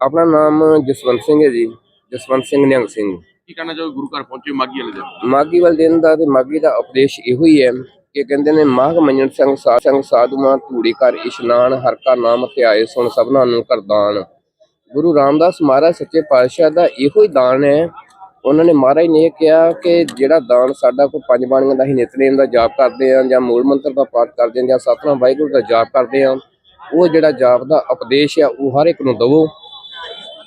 ਆਪਣਾ ਨਾਮ ਜਸਵੰਤ ਸਿੰਘ ਹੈ ਜੀ ਜਸਵੰਤ ਸਿੰਘ ਨਿਹੰਗ ਸਿੰਘ। ਕੀ ਕਹਿਣਾ ਚਾਹੋਗੇ? ਗੁਰੂ ਘਰ ਪਹੁੰਚੇ ਮਾਗੀ ਵਾਲੇ ਦਿਨ? ਮਾਗੀ ਵਾਲੇ ਦਿਨ ਦਾ ਤੇ ਮਾਗੀ ਦਾ ਉਪਦੇਸ਼ ਇਹੋ ਹੀ ਹੈ ਕਿ ਕਹਿੰਦੇ ਨੇ ਮਾਘ ਮੰਨਣ ਸਿੰਘ ਸਾਧ ਸੰਗ ਸਾਧੂਆਂ ਧੂੜੀ ਕਰ ਇਸ਼ਨਾਨ ਹਰ ਕਾ ਨਾਮ ਧਿਆਏ ਸੁਣ ਸਭਨਾਂ ਨੂੰ ਕਰਦਾਨ ਗੁਰੂ ਰਾਮਦਾਸ ਮਹਾਰਾਜ ਸੱਚੇ ਪਾਤਸ਼ਾਹ ਦਾ ਇਹੋ ਹੀ ਦਾਨ ਹੈ। ਉਹਨਾਂ ਨੇ ਮਹਾਰਾਜ ਨੇ ਇਹ ਕਿਹਾ ਕਿ ਜਿਹੜਾ ਦਾਨ ਸਾਡਾ ਕੋਈ ਪੰਜ ਬਾਣੀਆਂ ਦਾ ਹੀ ਨਿਤਨੇਮ ਦਾ ਜਾਪ ਕਰਦੇ ਆ ਜਾਂ ਮੂਲ ਮੰਤਰ ਦਾ ਪਾਠ ਕਰਦੇ ਆ ਜਾਂ ਸਤਨਾਮ ਵਾਹਿਗੁਰੂ ਦਾ ਜਾਪ ਕਰਦੇ ਆ ਉਹ ਜਿਹੜਾ ਜਾਪ ਦਾ ਉਪਦੇਸ਼ ਆ ਉਹ ਹਰ ਇੱਕ ਨੂੰ ਦਵੋ।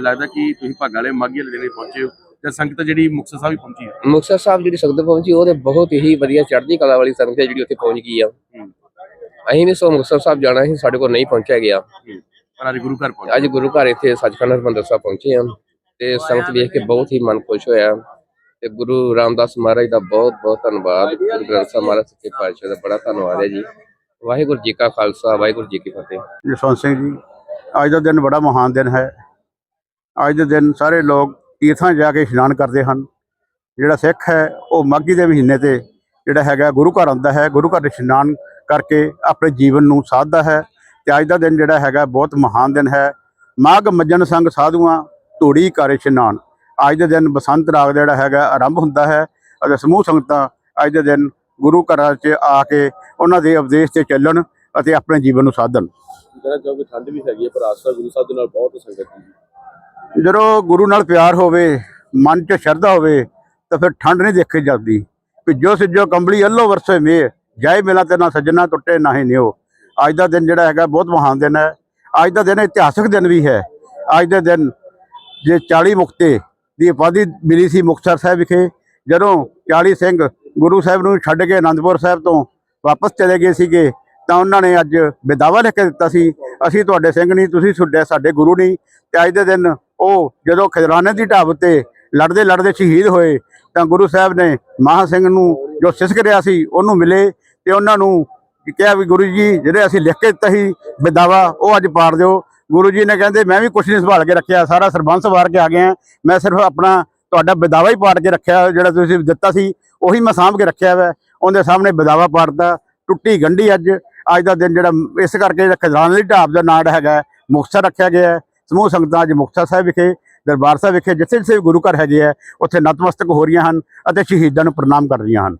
ਲੱਗਦਾ ਕਿ ਤੁਸੀਂ ਭਾਗਾਂ ਵਾਲੇ ਮਾਗੀ ਵਾਲੇ ਦਿਨ ਹੀ ਪਹੁੰਚੇ ਹੋ ਤੇ ਸੰਗਤ ਜਿਹੜੀ ਮੁਕਤਸਰ ਸਾਹਿਬ ਵੀ ਪਹੁੰਚੀ ਹੈ? ਮੁਕਤਸਰ ਸਾਹਿਬ ਜਿਹੜੀ ਸੰਗਤ ਪਹੁੰਚੀ ਉਹ ਤੇ ਬਹੁਤ ਹੀ ਵਧੀਆ ਚੜ੍ਹਦੀ ਕਲਾ ਵਾਲੀ ਸੰਗਤ ਹੈ ਜਿਹੜੀ ਉੱਥੇ ਪਹੁੰਚ ਗਈ ਆ। ਹੂੰ। ਅਸੀਂ ਵੀ ਸੋ ਮੁਕਤਸਰ ਸਾਹਿਬ ਜਾਣਾ ਸੀ ਸਾਡੇ ਕੋਲ ਨਹੀਂ ਪਹੁੰਚਿਆ ਗਿਆ। ਹੂੰ। ਪਰ ਅੱਜ ਗੁਰੂ ਘਰ ਪਹੁੰਚੇ। ਅੱਜ ਗੁਰੂ ਘਰ ਇੱਥੇ ਸੱਚਖੰਡ ਹਰਿਮੰਦਰ ਸਾਹਿਬ ਪਹੁੰਚੇ ਹਾਂ ਤੇ ਸੰਗਤ ਵੇਖ ਕੇ ਬਹੁਤ ਹੀ ਮਨ ਖੁਸ਼ ਹੋਇਆ। ਤੇ ਗੁਰੂ ਰਾਮਦਾਸ ਮਹਾਰਾਜ ਦਾ ਬਹੁਤ ਬਹੁਤ ਧੰਨਵਾਦ। ਗੁਰੂ ਗ੍ਰੰਥ ਸਾਹਿਬ ਮਹਾਰਾਜ ਸੱਚੇ ਪਾਤਸ਼ਾਹ ਦਾ ਬੜਾ ਧੰਨਵਾਦ ਹੈ ਜੀ। ਵਾਹਿਗੁਰੂ ਜੀ ਕਾ ਖਾਲਸਾ ਵਾਹਿਗੁਰੂ ਜੀ ਕੀ ਫਤਿਹ। ਜਸਵੰਤ ਸਿੰਘ ਜੀ ਅੱਜ ਦਾ ਦਿਨ ਬੜਾ ਮਹਾਨ ਦਿਨ ਹੈ। ਅੱਜ ਦੇ ਦਿਨ ਸਾਰੇ ਲੋਕ ਤੀਰਥਾਂ 'ਚ ਜਾ ਕੇ ਇਸ਼ਨਾਨ ਕਰਦੇ ਹਨ। ਜਿਹੜਾ ਸਿੱਖ ਹੈ, ਉਹ ਮਾਘੀ ਦੇ ਮਹੀਨੇ ਤੇ ਜਿਹੜਾ ਹੈਗਾ ਗੁਰੂ ਘਰ ਆਉਂਦਾ ਹੈ, ਗੁਰੂ ਘਰ ਇਸ਼ਨਾਨ ਕਰਕੇ ਆਪਣੇ ਜੀਵਨ ਨੂੰ ਸਾਧਦਾ ਹੈ ਤੇ ਅੱਜ ਦਾ ਦਿਨ ਜਿਹੜਾ ਹੈਗਾ ਬਹੁਤ ਮਹਾਨ ਦਿਨ ਹੈ। ਮਾਘ ਮੱਜਨ ਸੰਗ ਸਾਧੂਆਂ, ਧੂੜੀ ਕਰ ਇਸ਼ਨਾਨ। ਅੱਜ ਦੇ ਦਿਨ ਬਸੰਤ ਰਾਗ ਦਾ ਜਿਹੜਾ ਹੈਗਾ ਆਰੰਭ ਹੁੰਦਾ ਹੈ ਅਤੇ ਸਮੂਹ ਸੰਗਤਾਂ ਅੱਜ ਦੇ ਦਿਨ ਗੁਰੂ ਘਰਾਂ 'ਚ ਆ ਕੇ ਉਹਨਾਂ ਦੇ ਉਪਦੇਸ਼ ਤੇ ਚੱਲਣ ਅਤੇ ਆਪਣੇ ਜੀਵਨ ਨੂੰ ਸਾਧਣ। ਕਹਿਣਾ ਚਾਹੋਗੇ ਠੰਡ ਵੀ ਹੈਗੀ ਹੈ, ਪਰ ਆਸਾ ਗੁਰੂ ਸਾਹਿਬ ਦੇ ਨਾਲ ਬਹੁਤ ਸੰਗਤ ਹੈ। ਜਦੋਂ ਗੁਰੂ ਨਾਲ ਪਿਆਰ ਹੋਵੇ, ਮਨ 'ਚ ਸ਼ਰਧਾ ਹੋਵੇ, ਤਾਂ ਫਿਰ ਠੰਡ ਨਹੀਂ ਦੇਖੀ ਜਾਂਦੀ। ਭਿੱਜੋ ਸਿੱਜੋ ਕੰਬਲੀ ਅੱਲੋ ਵਰਸੇ ਮੇ, ਜਾਏ ਮਿਲਾ ਤੇ ਨਾ ਸੱਜਣਾ ਟੁੱਟੇ, ਨਾ ਹੀ ਨਿਓ ਅੱਜ ਦਾ ਦਿਨ ਜਿਹੜਾ ਹੈਗਾ ਬਹੁਤ ਮਹਾਨ ਦਿਨ ਹੈ। ਅੱਜ ਦਾ ਦਿਨ ਇਤਿਹਾਸਕ ਦਿਨ ਵੀ ਹੈ। ਅੱਜ ਦੇ ਦਿਨ ਜੇ 40 ਮੁਕਤੇ ਦੀ ਉਪਾਧੀ ਮਿਲੀ ਸੀ ਮੁਕਤਸਰ ਸਾਹਿਬ ਵਿਖੇ, ਜਦੋਂ 40 ਸਿੰਘ ਗੁਰੂ ਸਾਹਿਬ ਨੂੰ ਛੱਡ ਕੇ ਅਨੰਦਪੁਰ ਸਾਹਿਬ ਤੋਂ ਵਾਪਸ ਚਲੇ ਗਏ ਸੀਗੇ, ਤਾਂ ਉਹਨਾਂ ਨੇ ਅੱਜ ਵਿਦਾਵਾ ਲਿਖ ਕੇ ਦਿੱਤਾ ਸੀ, ਅਸੀਂ ਤੁਹਾਡੇ ਸਿੰਘ ਨਹੀਂ, ਤੁਸੀਂ ਸੁੱਡੇ ਸਾਡੇ ਗੁਰੂ ਨਹੀਂ। ਤੇ ਅੱਜ ਦੇ ਦਿਨ ਉਹ ਜਦੋਂ ਖਜਰਾਨੇ ਦੀ ਢਾਬ ਤੇ ਲੜਦੇ ਲੜਦੇ ਸ਼ਹੀਦ ਹੋਏ, ਤਾਂ ਗੁਰੂ ਸਾਹਿਬ ਨੇ ਮਹਾ ਸਿੰਘ ਨੂੰ ਜੋ ਸਿਸਕ ਰਿਹਾ ਸੀ, ਉਹਨੂੰ ਮਿਲੇ ਤੇ ਉਹਨਾਂ ਨੂੰ ਕਿਹਾ ਵੀ ਗੁਰੂ ਜੀ, ਜਿਹੜੇ ਅਸੀਂ ਲਿਖ ਕੇ ਦਿੱਤਾ ਸੀ ਬਿਦਾਵਾ ਉਹ ਅੱਜ ਪਾੜ ਦਿਓ। ਗੁਰੂ ਜੀ ਨੇ ਕਹਿੰਦੇ, ਮੈਂ ਵੀ ਕੁਛ ਨਹੀਂ ਸੰਭਾਲ ਕੇ ਰੱਖਿਆ, ਸਾਰਾ ਸਰਬੰਸ ਵਾਰ ਕੇ ਆ ਗਿਆ ਮੈਂ ਸਿਰਫ ਆਪਣਾ ਤੁਹਾਡਾ ਬਿਦਾਵਾ ਹੀ ਪਾੜ ਕੇ ਰੱਖਿਆ, ਜਿਹੜਾ ਤੁਸੀਂ ਦਿੱਤਾ ਸੀ, ਉਹੀ ਮੈਂ ਸਾਂਭ ਕੇ ਰੱਖਿਆ ਵਾ। ਉਹਦੇ ਸਾਹਮਣੇ ਵਿਦਾਵਾ ਪਾੜਦਾ ਟੁੱਟੀ ਗੰਢੀ ਅੱਜ ਅੱਜ ਦਾ ਦਿਨ ਜਿਹੜਾ, ਇਸ ਕਰਕੇ ਜਿਹੜਾ ਖਜਰਾਨੇ ਦੀ ਢਾਬ ਦਾ ਨਾਂ ਹੈਗਾ ਮੁਕਤਸਰ ਰੱਖਿਆ ਗਿਆ ਸਮੂਹ ਸੰਗਤਾਂ ਅੱਜ ਮੁਕਤਸਰ ਸਾਹਿਬ ਵਿਖੇ, ਦਰਬਾਰ ਸਾਹਿਬ ਵਿਖੇ ਜਿੱਥੇ ਜਿੱਥੇ ਵੀ ਗੁਰੂ ਘਰ ਹੈਗੇ ਆ, ਉੱਥੇ ਨਤਮਸਤਕ ਹੋ ਰਹੀਆਂ ਹਨ ਅਤੇ ਸ਼ਹੀਦਾਂ ਨੂੰ ਪ੍ਰਣਾਮ ਕਰ ਰਹੀਆਂ ਹਨ।